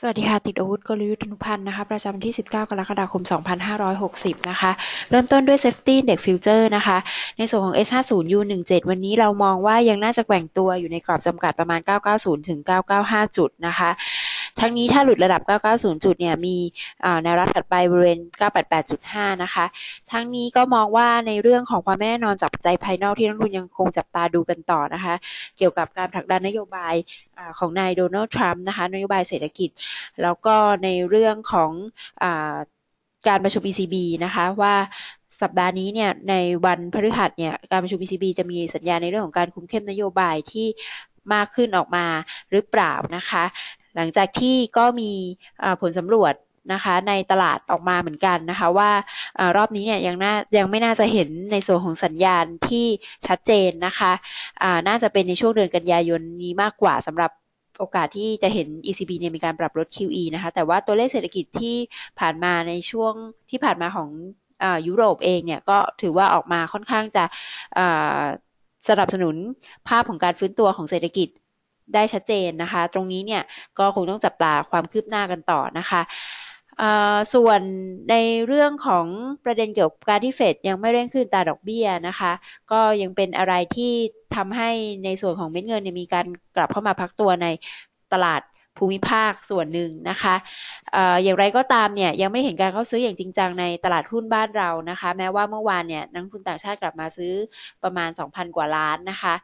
สวัสดีค่ะ ติดอาวุธกลยุทธ์นุพันธ์นะคะ ประจำที่ 19 กรกฎาคม 2560 นะคะ เริ่มต้นด้วย Safety Index Future นะคะ ในส่วนของ S50 U17 วันนี้เรามองว่ายังน่าจะแกว่งตัวอยู่ในกรอบจำกัดประมาณ 990 ถึง 995 จุดนะคะ ทั้งนี้ถ้าหลุดระดับ 990 จุดเนี่ยมีแนวรับถัดไปบริเวณ 988.5 นะคะ ทั้งนี้ก็มองว่าในเรื่องของความไม่แน่นอนจากปัจจัยภายนอกที่นักลงทุนยังคงจับตาดูกันต่อนะคะ เกี่ยวกับการผลักดันนโยบายของนายโดนัลด์ทรัมป์นะคะนโยบายเศรษฐกิจ แล้วก็ในเรื่องของอการประชุม ECB นะคะว่าสัปดาห์นี้เนี่ยในวันพฤหัสเนี่ยการประชุม ECB จะมีสัญญาในเรื่องของการคุมเข้มนโยบายที่มากขึ้นออกมาหรือเปล่านะคะ หลังจากที่ก็มีผลสำรวจนะคะในตลาดออกมาเหมือนกันนะคะว่ารอบนี้เนี่ยยังน่ายังไม่น่าจะเห็นในส่วนของสัญญาณที่ชัดเจนนะคะะน่าจะเป็นในช่วงเดือนกันยายนนี้มากกว่าสำหรับโอกาสที่จะเห็น ECB เนี่ยมีการปรับลด QE นะคะ แต่ว่าตัวเลขเศรษฐกิจที่ผ่านมาในช่วงที่ผ่านมาของยุโรปเองเนี่ยก็ถือว่าออกมาค่อนข้างจะสนับสนุนภาพของการฟื้นตัวของเศรษฐกิจ ได้ชัดเจนนะคะ ตรงนี้เนี่ยก็คงต้องจับตาความคืบหน้ากันต่อนะคะส่วนในเรื่องของประเด็นเกี่ยวกับการที่เฟดยังไม่เร่งขึ้นตาดอกเบี้ยนะคะ ก็ยังเป็นอะไรที่ทำให้ในส่วนของเม็ดเงินมีการกลับเข้ามาพักตัวในตลาดภูมิภาคส่วนหนึ่งนะคะออย่างไรก็ตามเนี่ยยังไม่เห็นการเข้าซื้ออย่างจริงจังในตลาดหุ้นบ้านเรานะคะ แม้ว่าเมื่อวานเนี่ยนักทุนต่างชาติกลับมาซื้อประมาณ 2,000 กว่าล้านนะคะ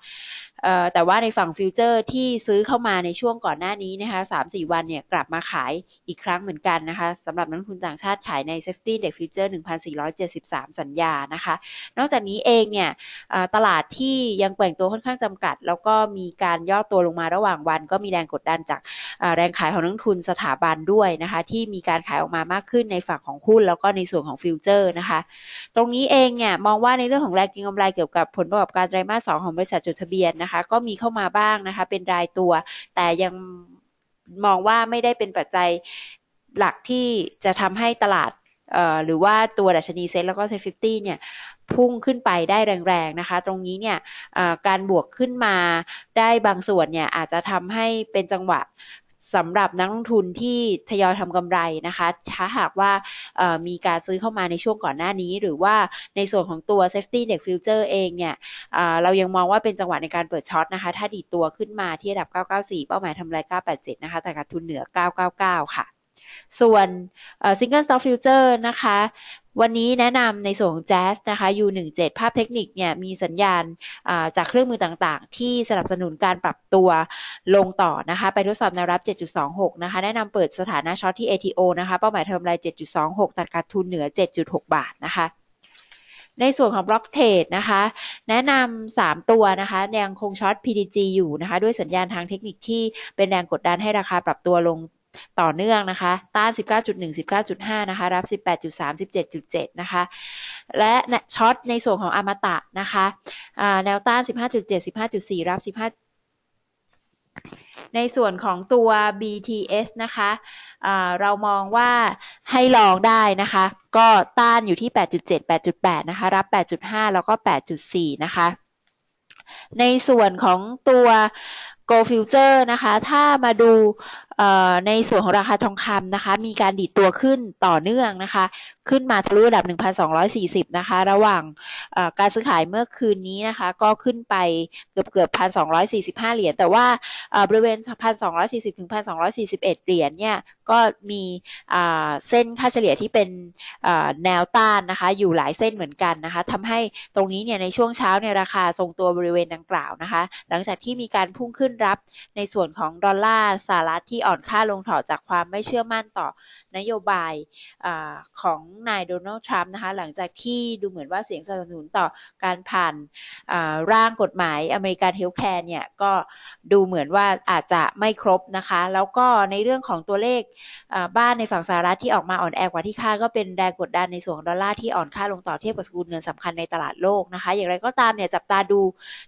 แต่ว่าในฝั่งฟิวเจอร์ที่ซื้อเข้ามาในช่วงก่อนหน้านี้นะคะสามสี่วันเนี่ยกลับมาขายอีกครั้งเหมือนกันนะคะสำหรับนักทุนต่างชาติขายใน Safety Index Future 1,473 สัญญานะคะ นอกจากนี้เองเนี่ยตลาดที่ยังแกว่งตัวค่อนข้างจำกัด แล้วก็มีการย่อตัวลงมาระหว่างวัน ก็มีแรงกดดันจากแรงขายของนักทุนสถาบันด้วยนะคะที่มีการขายออกมามากขึ้นในฝั่งของหุ้นแล้วก็ในส่วนของฟิวเจอร์นะคะ ตรงนี้เองเนี่ยมองว่าในเรื่องของแรงกินกำไรเกี่ยวกับผลประกอบการไตรมาส2ของบริษัทจดทะเบียนนะคะก็มีเข้ามาบ้างนะคะ เป็นรายตัว แต่ยังมองว่าไม่ได้เป็นปัจจัยหลักที่จะทำให้ตลาดหรือว่าตัวดัชนีเซ็ตแล้วก็เซ็ตฟิฟตี้เนี่ยพุ่งขึ้นไปได้แรงๆนะคะ ตรงนี้เนี่ยการบวกขึ้นมาได้บางส่วนเนี่ยอาจจะทำให้เป็นจังหวะ สำหรับนักลงทุนที่ทยอยทำกำไรนะคะ ถ้าหากว่ามีการซื้อเข้ามาในช่วงก่อนหน้านี้ หรือว่าในส่วนของตัว safety index future เองเนี่ยเรายังมองว่าเป็นจังหวะในการเปิดช็อตนะคะ ถ้าดีตัวขึ้นมาที่ระดับ 994 เป้าหมายทำไร987 นะคะ แต่ขาดทุนเหนือ 999 ค่ะ ส่วน single stock future นะคะ วันนี้แนะนำในส่วนของ Jazz นะคะ U17 ภาพเทคนิคเนี่ยมีสัญญาณจากเครื่องมือต่างๆ ที่สนับสนุนการปรับตัวลงต่อนะคะ ไปทดสอบแนวรับ 7.26 นะคะ แนะนำเปิดสถานะช็อตที่ ATO นะคะ เป้าหมายเทอมราย 7.26 ตัดขาดทุนเหนือ 7.6 บาทนะคะในส่วนของบล็อกเทรดนะคะ แนะนำ3ตัวนะคะยังคงช็อต PDG อยู่นะคะ ด้วยสัญญาณทางเทคนิคที่เป็นแรงกดดันให้ราคาปรับตัวลง ต่อเนื่องนะคะ ต้าน 19.1 19.5 นะคะ รับ 18.3 17.7 นะคะ และช็อตในส่วนของอมตะนะคะแนวต้าน 15.7 15.4 รับ 15ในส่วนของตัว BTS นะคะเรามองว่าให้ลองได้นะคะ ก็ต้านอยู่ที่ 8.7 8.8 นะคะ รับ 8.5 แล้วก็ 8.4 นะคะ ในส่วนของตัว Go Future นะคะ ถ้ามาดูในส่วนของราคาทองคำนะคะ มีการดีดตัวขึ้นต่อเนื่องนะคะ ขึ้นมาทะลุระดับ 1,240 นะคะ ระหว่างการซื้อขายเมื่อคืนนี้นะคะ ก็ขึ้นไปเกือบเกือบ1,245 เหรียญ แต่ว่าบริเวณ 1,240 ถึง 1,241 เหรียญเนี่ย ก็มีเส้นค่าเฉลี่ยที่เป็นแนวต้านนะคะ อยู่หลายเส้นเหมือนกันนะคะทำให้ตรงนี้เนี่ยในช่วงเช้าเนี่ยราคาทรงตัวบริเวณดังกล่าวนะคะ หลังจากที่มีการพุ่งขึ้นรับในส่วนของดอลลาร์สหรัฐที่อ่อนค่าลงถอจากความไม่เชื่อมั่นต่อนโยบายอของนายโดนัลด์ทรัมป์นะคะหลังจากที่ดูเหมือนว่าเสียงสนับสนุนต่อการผ่านร่างกฎหมายอเมริกันเฮลท์แคร์เนี่ยก็ดูเหมือนว่าอาจจะไม่ครบนะคะ แล้วก็ในเรื่องของตัวเลขบ้านในฝั่งสหรัฐที่ออกมาอ่อนแอกว่าที่คาดก็เป็นแรงกดดันในส่วนของดอลลาร์ที่อ่อนค่าลงต่อเทียบกับสกุลเงินสำคัญในตลาดโลกนะคะ อย่างไรก็ตามเนี่ยจับตาดู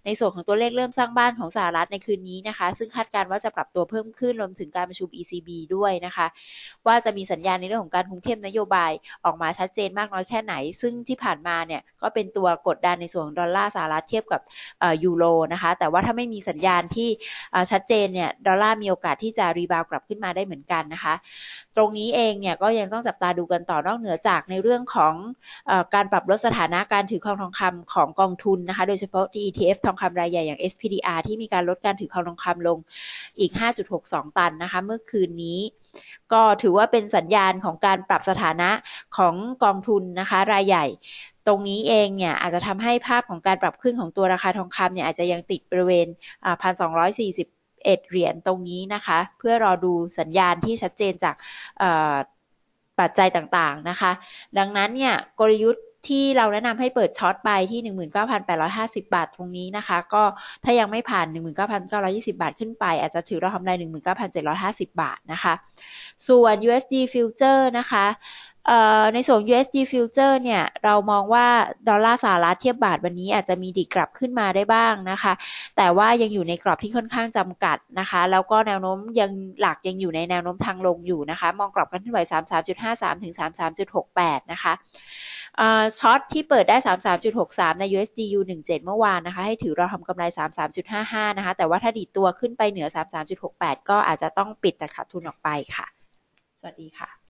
ในส่วนของตัวเลขเริ่มสร้างบ้านของสหรัฐในคืนนี้นะคะ ซึ่งคาดการณ์ว่าจะปรับตัวเพิ่มขึ้นรวมถึงการประชุม ECB ด้วยนะคะ ว่าจะมีสัญญาณในเรื่องของการคุมเข้มนโยบายออกมาชัดเจนมากน้อยแค่ไหน ซึ่งที่ผ่านมาเนี่ยก็เป็นตัวกดดันในส่วนดอลลาร์สหรัฐเทียบกับยูโรนะคะ แต่ว่าถ้าไม่มีสัญญาณที่ชัดเจนเนี่ยดอลลาร์มีโอกาสที่จะรีบาวกลับขึ้นมาได้เหมือนกันนะคะ ตรงนี้เองเนี่ยก็ยังต้องจับตาดูกันต่อนอกเหนือจากในเรื่องของอการปรับลดสถานะการถือครองทองคำของกองทุนนะคะ โดยเฉพาะที่ ETF ทองคำรายใหญ่อย่าง SPDR ที่มีการลดการถือครองทองคำลงอีก 5.62 ตันนะคะ เมื่อคืนนี้ ก็ถือว่าเป็นสัญญาณของการปรับสถานะของกองทุนนะคะ รายใหญ่ตรงนี้เองเนี่ยอาจจะทำให้ภาพของการปรับขึ้นของตัวราคาทองคำเนี่ยอาจจะยังติดบริเวณ 1,240 11เหรียญตรงนี้นะคะ เพื่อรอดูสัญญาณที่ชัดเจนจากปัจจัยต่างๆนะคะ ดังนั้นเนี่ยกลยุทธ์ ที่เราแนะนำให้เปิดช็อตไปที่ 19,850 บาทตรงนี้นะคะ ก็ถ้ายังไม่ผ่าน 19,920 บาทขึ้นไป อาจจะถือเราทำไร19,750 บาทนะคะ ส่วน USD Future นะคะในส่วน USD Future เนี่ย เรามองว่า ดอลลาร์สหรัฐเทียบบาทวันนี้อาจจะมีดิกลับขึ้นมาได้บ้างนะคะ แต่ว่ายังอยู่ในกรอบที่ค่อนข้างจำกัดนะคะ แล้วก็แนวโน้มยังหลักยังอยู่ในแนวโน้มทางลงอยู่นะคะ มองกรอบกันที่ไหว33.53ถึง33.68 นะคะ ช็อตที่เปิดได้ 33.63 ใน USD U17 เมื่อวานนะคะ ให้ถือรอทำกำไร 33.55 นะคะ แต่ว่าถ้าดีตัวขึ้นไปเหนือ 33.68 ก็อาจจะต้องปิดแต่ขาดทุนออกไปค่ะ สวัสดีค่ะ